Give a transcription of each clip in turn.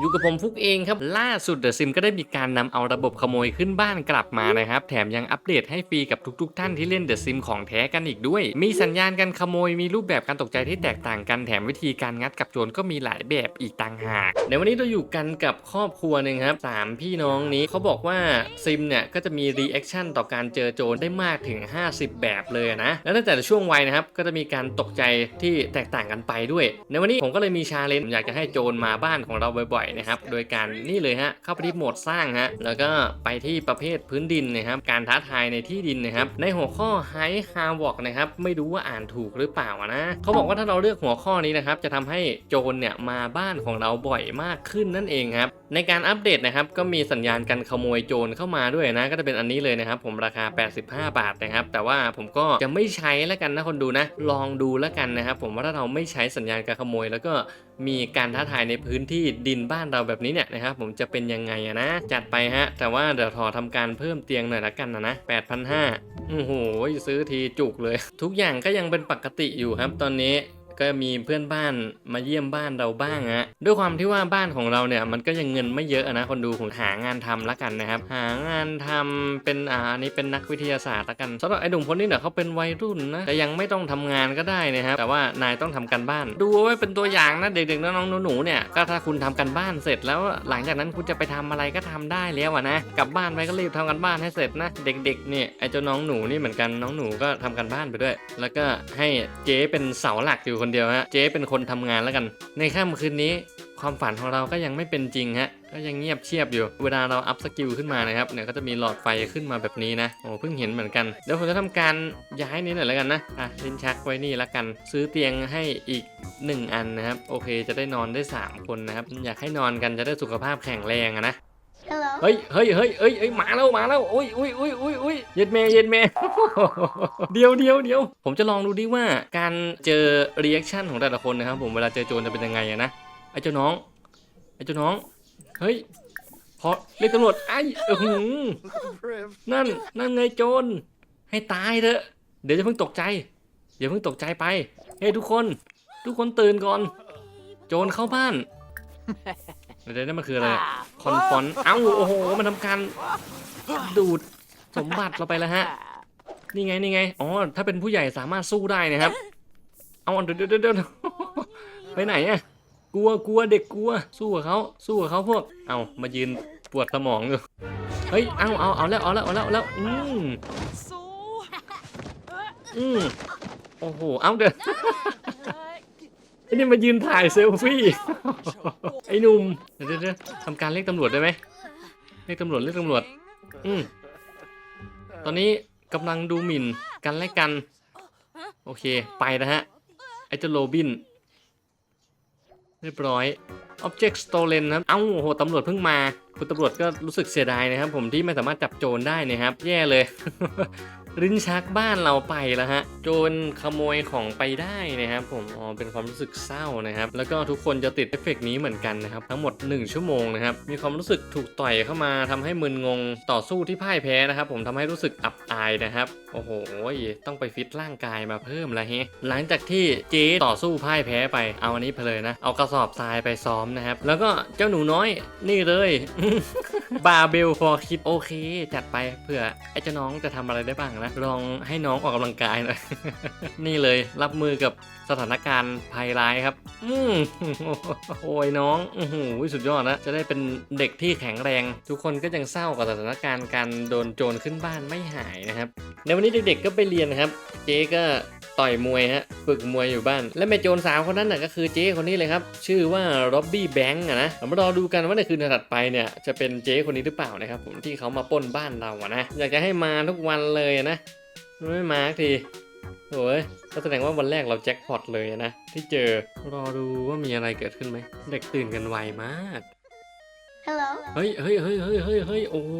อยู่กับผมฟุกเองครับ ล่าสุดเดอะซิมก็ได้มีการนำเอาระบบขโมยขึ้นบ้านกลับมานะครับ แถมยังอัปเดตให้ฟรีกับทุก ๆ ท่านที่เล่นเดอะซิมของแท้กันอีกด้วย มีสัญญาณการขโมยมีรูปแบบการตกใจที่แตกต่างกันแถมวิธีการงัดกับโจรก็มีหลายแบบอีกต่างหาก ในวันนี้เราอยู่กันกับครอบครัวหนึ่งครับสามพี่น้องนี้เขาบอกว่าซิมเนี่ยก็จะมีรีแอคชั่นต่อการเจอโจรได้มากถึง 50 แบบเลยนะแล้วในแต่ช่วงวัยนะครับก็จะมีการตกใจที่แตกต่างกันไปด้วย ในวันนี้ผมก็เลยมีชาเลนจ์อยากจะให้โจรมาบ้านของเราบ่อยๆนะครับ โดยการนี่เลยฮะเข้าไปที่โหมดสร้างฮะแล้วก็ไปที่ประเภทพื้นดินนะครับ การท้าทายในที่ดินนะครับ ในหัวข้อไฮฮาวอกนะครับ ไม่รู้ว่าอ่านถูกหรือเปล่านะเขาบอกว่าถ้าเราเลือกหัวข้อนี้นะครับ จะทำให้โจรเนี่ยมาบ้านของเราบ่อยมากขึ้นนั่นเองครับในการอัปเดตนะครับก็มีสัญญาณการขโมยโจรเข้ามาด้วยนะ ก็จะเป็นอันนี้เลยนะครับ ผมราคา 85 บาทนะครับ แต่ว่าผมก็จะไม่ใช้แล้วกันนะคนดูนะ ลองดูแล้วกันนะครับ ผมว่าถ้าเราไม่ใช้สัญญาณการขโมย แล้วก็มีการท้าทายในพื้นที่ดินบ้านเราแบบนี้เนี่ยนะครับ ผมจะเป็นยังไงนะ จัดไปฮะ แต่ว่าเดี๋ยวขอทำการเพิ่มเตียงหน่อยละกันนะนะ8,500โอ้โหซื้อทีจุกเลย ทุกอย่างก็ยังเป็นปกติอยู่ครับ ตอนนี้ ก็มีเพื่อนบ้านมาเยี่ยมบ้านเราบ้างฮะด้วยความที่ว่าบ้านของเราเนี่ยมันก็ยังเงินไม่เยอะนะคนดูผมหางานทำละกันนะครับ หางานทำเป็นอ่านี้เป็นนักวิทยาศาสตร์ละกันสำหรับไอ้หนุ่มคนนี้เนี่ยเขาเป็นวัยรุ่นนะแต่ยังไม่ต้องทำงานก็ได้นะครับแต่ว่านายต้องทำกันบ้าน ดูไว้เป็นตัวอย่างนะเด็กๆน้องๆหนูๆเนี่ยก็ถ้าคุณทำกันบ้านเสร็จแล้วหลังจากนั้นคุณจะไปทำอะไรก็ทำได้แล้วอะนะกลับบ้านไปก็รีบทำกันบ้านให้เสร็จนะ เด็กๆเนี่ยไอ้เจ้าน้องหนูนี่เหมือนกันน้องหนูก็ทำกันบ้านไปด้วย แล้วก็ให้เจ๊เป็นเสาหลักอยู่คนเดียวฮะเจ๊เป็นคนทำงานแล้วกัน ในค่ำคืนนี้ความฝันของเราก็ยังไม่เป็นจริงฮะก็ยังเงียบเชียบอยู่ เวลาเราอัพสกิลขึ้นมานะครับเนี่ยก็จะมีหลอดไฟขึ้นมาแบบนี้นะโอ้เพิ่งเห็นเหมือนกันเดี๋ยวผมจะทำการย้ายนี้หน่อยแล้วกันนะอะลิ้นชักไว้นี่แล้วกัน ซื้อเตียงให้อีก 1 อันนะครับ โอเค จะได้นอนได้ 3 คนนะครับ อยากให้นอนกันจะได้สุขภาพแข็งแรงอะ นะ Hello. เฮ้ยเฮ้ยเฮ้ยเฮ้ยเฮ้ยมาแล้วมาแล้วอุ้ยอุ้ยอุ้ยอุ้ยอุ้ยเย็ดแม่เย็ดแม่ เดี๋ยวเดี๋ยวเดี๋ยวผมจะลองดูดิว่าการเจอรีแอคชั่นของแต่ละคนนะครับผมเวลาเจอโจรจะเป็นยังไงอะนะไอ้เจ้าน้องไอ้เจ้าน้องเฮ้ยพอเรียกตำรวจไอ้เออหือนั่นนั่นไงโจรให้ตายเถอะ เดี๋ยวจะเพิ่งตกใจอย่าเพิ่งตกใจไปเฮ้ยทุกคน ทุกคนตื่นก่อน โจรเข้าบ้าน เดี๋ยวนั่นมันคืออะไรคอนฟอนต์เอ้าโอ้โหมันทำการดูดสมบัติเราไปแล้วฮะ นี่ไงนี่ไงอ๋อถ้าเป็นผู้ใหญ่สามารถสู้ได้นะครับ เอาเดี๋ยวเดี๋ยวเดี๋ยวเดี๋ยวไปไหนอะกลัวกลัวเด็กกลัว สู้กับเขาสู้กับเขาพวก เอามายืนปวดสมองอยู่เฮ้ยเอาเอาเอาแล้วเอาแล้วเอาแล้วเอาแล้วอืมอืมโอ้โหเอาเดี๋ยวไอ้นี่มายืนถ่ายเซลฟี่ไอ้หนุ่มเดี๋ยวเดี๋ยวทำการเรียกตำรวจได้ไหมเรียกตำรวจเรียกตำรวจ อืมตอนนี้กำลังดูหมิ่นกันและกัน โอเค ไปนะฮะ ไอ้เจ้าโรบิน เรียบร้อย Object Stolen ครับ เอ้าโอ้โหตำรวจเพิ่งมา คุณตำรวจก็รู้สึกเสียดายนะครับ ผมที่ไม่สามารถจับโจรได้นะครับ แย่เลย ลิ้นชักบ้านเราไปแล้วฮะโจรขโมยของไปได้นะครับผมอ๋อเป็นความรู้สึกเศร้านะครับ แล้วก็ทุกคนจะติดเอฟเฟกต์นี้เหมือนกันนะครับ ทั้งหมด 1 ชั่วโมงนะครับมีความรู้สึกถูกต่อยเข้ามาทำให้มึนงงต่อสู้ที่พ่ายแพ้นะครับ ผมทำให้รู้สึกอับอายนะครับ โอ้โหต้องไปฟิตร่างกายมาเพิ่มแล้วเฮะหลังจากที่เจ๊ต่อสู้พ่ายแพ้ไปเอาอันนี้ไปเลยนะเอากระสอบทรายไปซ้อมนะครับแล้วก็เจ้าหนูน้อยนี่เลย บาเบลฟอร์คิดโอเค จัดไปเผื่อไอ้เจ้าน้องจะทำอะไรได้บ้างนะ ลองให้น้องออกกำลังกายหน่อย นี่เลยรับมือกับสถานการณ์ภัยร้ายครับ อืมโอ้ยน้องอือหือสุดยอดนะ จะได้เป็นเด็กที่แข็งแรง ทุกคนก็ยังเศร้ากับสถานการณ์การโดนโจรขึ้นบ้านไม่หายนะครับ ในวันนี้เด็กๆก็ไปเรียนนะครับ เจ๊ก็ ต่อยมวยฮะฝึกมวยอยู่บ้าน และแม่โจรสาวคนนั้นน่ะก็คือเจ๊คนนี้เลยครับ ชื่อว่าร็อบบี้แบงค์อะนะเรามารอดูกันว่าในคืนถัดไปเนี่ยจะเป็นเจ๊คนนี้หรือเปล่านะครับผมที่เขามาปล้นบ้านเราอะนะอยากจะให้มาทุกวันเลยอะนะไม่มาสักทีโอ้ยก็แสดงว่าวันแรกเราแจ็คพอตเลยอะนะที่เจอรอดูว่ามีอะไรเกิดขึ้นไหมเด็กตื่นกันไวมาก Hello. เฮ้ยเฮ้ยเฮ้ยเฮ้ยเฮ้ยเฮ้ยโอ้โห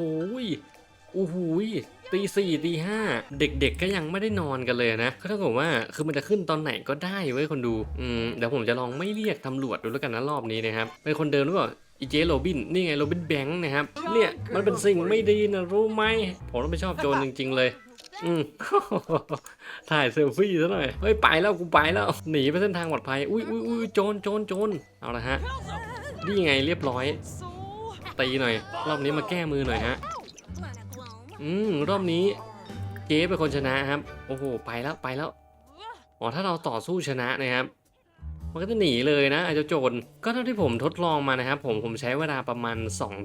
ยโอ้โหยตีสี่ตีห้าเด็กๆก็ยังไม่ได้นอนกันเลยนะก็เท่ากับว่าคือมันจะขึ้นตอนไหนก็ได้เว้ยคนดูอืมเดี๋ยวผมจะลองไม่เรียกตำรวจดูแล้วกันนะรอบนี้นะครับเป็นคนเดิมหรือเปล่าอีเจโรบินนี่ไงโรบินแบงค์นะครับเนี่ยมันเป็นสิ่งไม่ดีนะรู้ไหมผมต้องไม่ชอบโจรจริง ๆ เลยอืมถ่ายเซลฟี่ซะหน่อย เฮ้ยไปแล้วกูไปแล้ว หนีไปเส้นทางปลอดภัย อุ้ยอุ้ยอุ้ยโจรโจรโจรเอาละฮะ นี่ไงเรียบร้อย ตีหน่อย รอบนี้มาแก้มือหน่อยฮะ อืมรอบนี้เจ๊เป็นคนชนะครับ โอ้โห ไปแล้วไปแล้ว อ๋อ ถ้าเราต่อสู้ชนะนะครับ มันก็จะหนีเลยนะไอ้เจ้าโจร ก็เท่าที่ผมทดลองมานะครับ ผมผมใช้เวลาประมาณ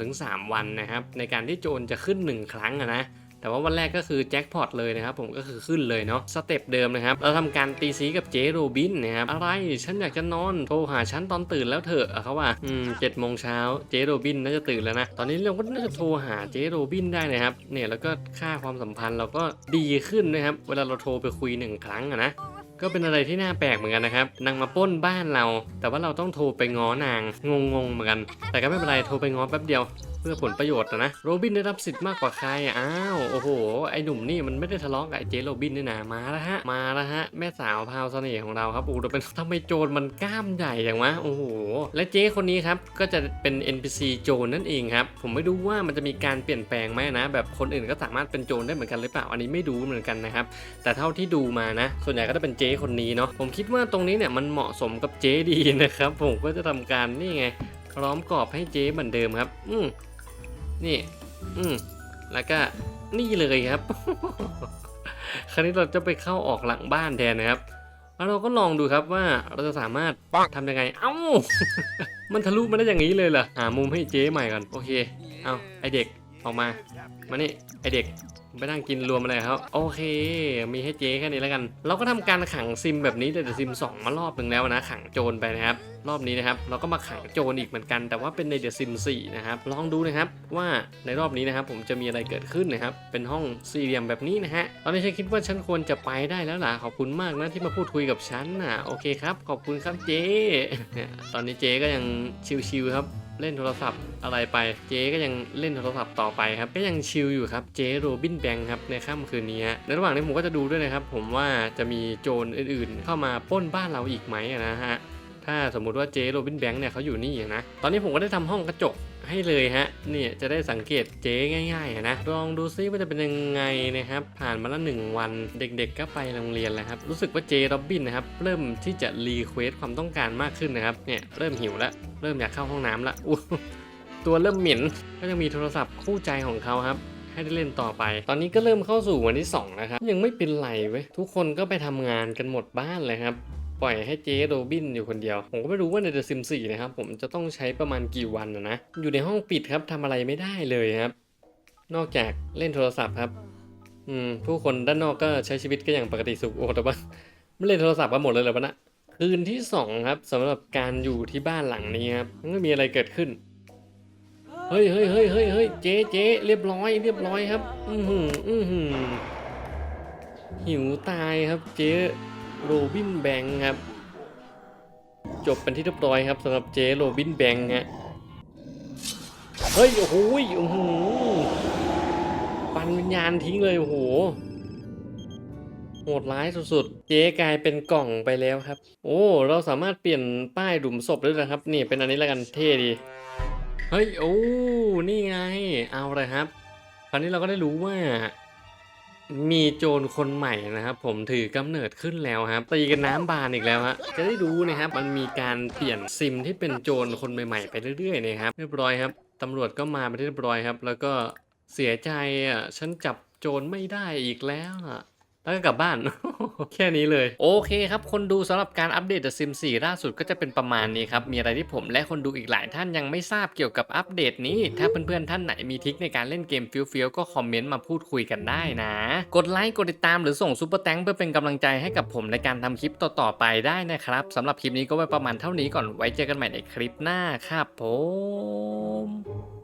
2-3 วันนะครับ ในการที่โจรจะขึ้น 1 ครั้งอะนะ แต่ว่าวันแรกก็คือแจ็คพอตเลยนะครับผมก็คือขึ้นเลยเนาะสเต็ปเดิมนะครับเราทำการตีซีกับเจโรบินนะครับอะไรฉันอยากจะนอนโทรหาฉันตอนตื่นแล้วเถอะเขาว่าอืมเจ็ดโมงเช้าเจโรบินน่าจะตื่นแล้วนะตอนนี้เราก็น่าจะโทรหาเจโรบินได้นะครับเนี่ยแล้วก็ค่าความสัมพันธ์เราก็ดีขึ้นนะครับเวลาเราโทรไปคุยหนึ่งครั้งนะก็เป็นอะไรที่น่าแปลกเหมือนกันนะครับ นางมาปล้นบ้านเรา แต่ว่าเราต้องโทรไปง้อนาง งงๆเหมือนกัน แต่ก็ไม่เป็นไร โทรไปง้อแป๊บเดียวเพื่อผลประโยชน์นะ โรบินได้รับสิทธิ์มากกว่าใครอ้าว โอ้โห ไอหนุ่มนี่มันไม่ได้ทะเลาะกับไอเจโรบินนี่นะ มาแล้วฮะ มาแล้วฮะ แม่สาวพาวเสน่ห์ของเราครับ โอ้โหเป็นทำไมโจรมันกล้ามใหญ่อย่างวะ โอ้โห และเจ๊คนนี้ครับ ก็จะเป็น NPC โจรนั่นเองครับ ผมไม่รู้ว่ามันจะมีการเปลี่ยนแปลงไหมนะ แบบคนอื่นก็สามารถเป็นโจรได้เหมือนกันหรือเปล่า อันนี้ไม่รู้เหมือนกันนะครับ แต่เท่าที่ดูมานะ ส่วนใหญ่ก็จะเป็นเจ๊คนนี้เนาะ ผมคิดว่าตรงนี้เนี่ยมันเหมาะสมกับเจ๊ดีนะครับ ผมก็จะทำการนี่ไงล้อมกรอบให้เจ๊เหมือนเดิมครับ อืม นี่ อืมแล้วก็นี่เลยครับ คราวนี้เราจะไปเข้าออกหลังบ้านแทนนะครับแล้วเราก็ลองดูครับว่าเราจะสามารถทำยังไง เอ้า มันทะลุมาได้อย่างนี้เลยเหรอ หามุมให้เจ๊ใหม่ก่อน โอเค เอาไอเด็กออกมา มานี่ไอเด็กไปนั่งกินรวมอะไรครับ โอเค มีให้เจ๊แค่นี้แล้วกัน เราก็ทำการขังซิมแบบนี้แต่ซิม 2 มารอบหนึ่งแล้วนะ ขังโจรไปนะครับรอบนี้นะครับ เราก็มาขังโจรอีกเหมือนกัน แต่ว่าเป็นในเดอะซิม4นะครับ ลองดูนะครับว่าในรอบนี้นะครับ ผมจะมีอะไรเกิดขึ้นนะครับ เป็นห้องสี่เหลี่ยมแบบนี้นะฮะตอนนี้ฉันคิดว่าฉันควรจะไปได้แล้วล่ะ ขอบคุณมากนะที่มาพูดคุยกับฉันน่ะโอเคครับ ขอบคุณครับเจ๊เนี่ยตอนนี้เจ๊ก็ยังชิวๆครับเล่นโทรศัพท์อะไรไป เจ๊ก็ยังเล่นโทรศัพท์ต่อไปครับ ก็ยังชิลอยู่ครับ เจ๊โรบินแบงครับในค่ำคืนนี้ฮะในระหว่างนี้ผมก็จะดูด้วยนะครับ ผมว่าจะมีโจรอื่นๆ เข้ามาป้นบ้านเราอีกไหมนะฮะ ถ้าสมมุติว่าเจโรบินแบงค์เนี่ยเขาอยู่นี่นะ ตอนนี้ผมก็ได้ทำห้องกระจกให้เลยฮะ เนี่ยจะได้สังเกตเจ๊ง่ายๆนะ ลองดูซิว่าจะเป็นยังไงนะครับ ผ่านมาแล้วหนึ่งวันเด็กๆก็ไปโรงเรียนแล้วครับ รู้สึกว่าเจโรบินนะครับ เริ่มที่จะรีเควสความต้องการมากขึ้นนะครับ เนี่ยเริ่มหิวแล้ว เริ่มอยากเข้าห้องน้ำละตัวเริ่มเหม็นก็ยังมีโทรศัพท์คู่ใจของเขาครับให้ได้เล่นต่อไป ตอนนี้ก็เริ่มเข้าสู่วันที่2นะครับ ยังไม่เป็นไรเว้ย ทุกคนก็ไปทำงานกันหมดบ้านเลยครับ ปล่อยให้เจ๊โรบินอยู่คนเดียว ผมก็ไม่รู้ว่าใน The Sims 4นะครับผมจะต้องใช้ประมาณกี่วันนะนะอยู่ในห้องปิดครับทำอะไรไม่ได้เลยครับ นอกจากเล่นโทรศัพท์ครับ อืมผู้คนด้านนอกก็ใช้ชีวิตก็อย่างปกติสุขโอ้แต่ว่าไม่เล่นโทรศัพท์กันหมดเลยเหรอวะนะคืนที่สองครับสำหรับการอยู่ที่บ้านหลังนี้ครับมันก็มีอะไรเกิดขึ้นเฮ้ยเฮ้ยเฮ้ยเฮ้ยเฮ้ยเจ๊เจ๊เรียบร้อย เรียบร้อยครับ อือหืออือหือหิวตายครับเจ๊ โรบินแบงค์ครับ จบเป็นที่เรียบร้อยครับสำหรับเจโรบินแบงค์ฮะเฮ้ย โอ้โหโอ้โหปันวิญญาณทิ้งเลย โอ้โหโหดร้ายสุดๆ เจ๊กลายเป็นกล่องไปแล้วครับ โอ้ เราสามารถเปลี่ยนป้ายหลุมศพได้เลยครับ นี่เป็นอันนี้แล้วกันเท่ดี เฮ้ย โอ้ นี่ไง เอาเลยครับ คราวนี้เราก็ได้รู้ว่า มีโจรคนใหม่นะครับผมถือกำเนิดขึ้นแล้วครับตีกันน้ำบานอีกแล้วฮะจะได้รู้นะครับมันมีการเปลี่ยนซิมที่เป็นโจรคนใหม่ๆไปเรื่อยๆนะครับเรียบร้อยครับตำรวจก็มาไปเรียบร้อยครับ แล้วก็เสียใจอะฉันจับโจรไม่ได้อีกแล้วอะ แล้วก็กลับบ้าน แค่นี้เลย โอเคครับ คนดูสำหรับการอัปเดต The Sims 4 ล่าสุดก็จะเป็นประมาณนี้ครับ มีอะไรที่ผมและคนดูอีกหลายท่านยังไม่ทราบเกี่ยวกับอัปเดตนี้ ถ้าเพื่อนๆท่านไหนมีทิคในการเล่นเกมฟิลฟิลก็คอมเมนต์มาพูดคุยกันได้นะ กดไลค์กดติดตามหรือส่งซุปเปอร์แตงเพื่อเป็นกำลังใจให้กับผมในการทำคลิปต่อๆไปได้นะครับสำหรับคลิปนี้ก็ไว้ประมาณเท่านี้ก่อนไว้เจอกันใหม่ในคลิปหน้าครับผม